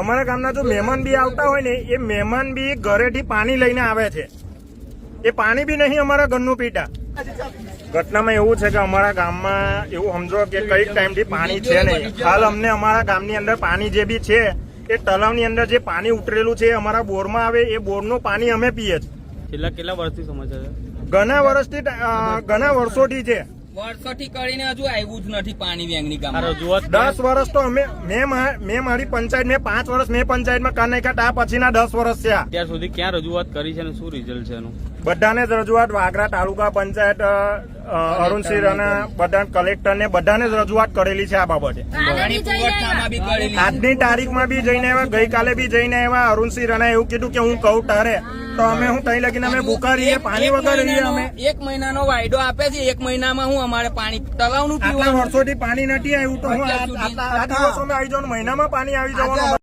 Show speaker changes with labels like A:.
A: અમારા ગામના જો મહેમાન બી આવતા હોય ને એ મહેમાન બી ઘરેથી પાણી લઈને આવે છે. એ પાણી બી નહીં અમારા ઘરનું પીતા. ઘટનામાં એવું છે કે અમારા ગામમાં એવું સમજો કે કંઈક ટાઈમથી પાણી છે નહીં. હાલ અમને અમારા ગામની અંદર પાણી જે બી છે એ તલાવની અંદર જે પાણી ઉતરેલું છે અમારા બોરમાં આવે એ બોરનું પાણી અમે પીએ છીએ
B: છેલ્લા કેટલા વર્ષથી સમસ્યા છે?
A: ઘણા વર્ષથી ઘણા વર્ષોથી છે.
C: વર્ષોથી કરીને હજુ આવ્યું જ નથી પાણી વેંગની
B: આ રજૂઆત
A: દસ વર્ષ તો અમે મેં મા- મેં મારી પંચાયત મેં પાંચ વર્ષ મેં પંચાયતમાં કાન નાખ્યા આ પછીના દસ વર્ષ થયા.
B: અત્યાર સુધી ક્યાં રજૂઆત કરી છે અને શું રિઝલ્ટ છે એનું?
A: બધાને જ રજૂઆત વાગરા તાલુકા પંચાયત અરુણસિંહ અને બધા કલેક્ટર ને બધાને જ રજૂઆત કરેલી છે આ બાબતે.
C: બી
A: આજની તારીખમાં બી જઈને આવ્યા ગઈકાલે બી જઈને આવ્યા અરુણસિંહ રાણા એવું કીધું કે હું કહું તારે. તો અમે હું તઈ લગીને અમે ભૂખા રહીએ પાણી વગર રહીએ અમે.
C: એક મહિનાનો વાયદો આપે છે એક મહિનામાં હું અમારે પાણી તલાવનું
A: આટલા
C: પીવાનું
A: વર્ષોથી પાણી નથી આવ્યું તો હું. આટલા આ આવી જાઉં મહિનામાં પાણી આવી જવાનું.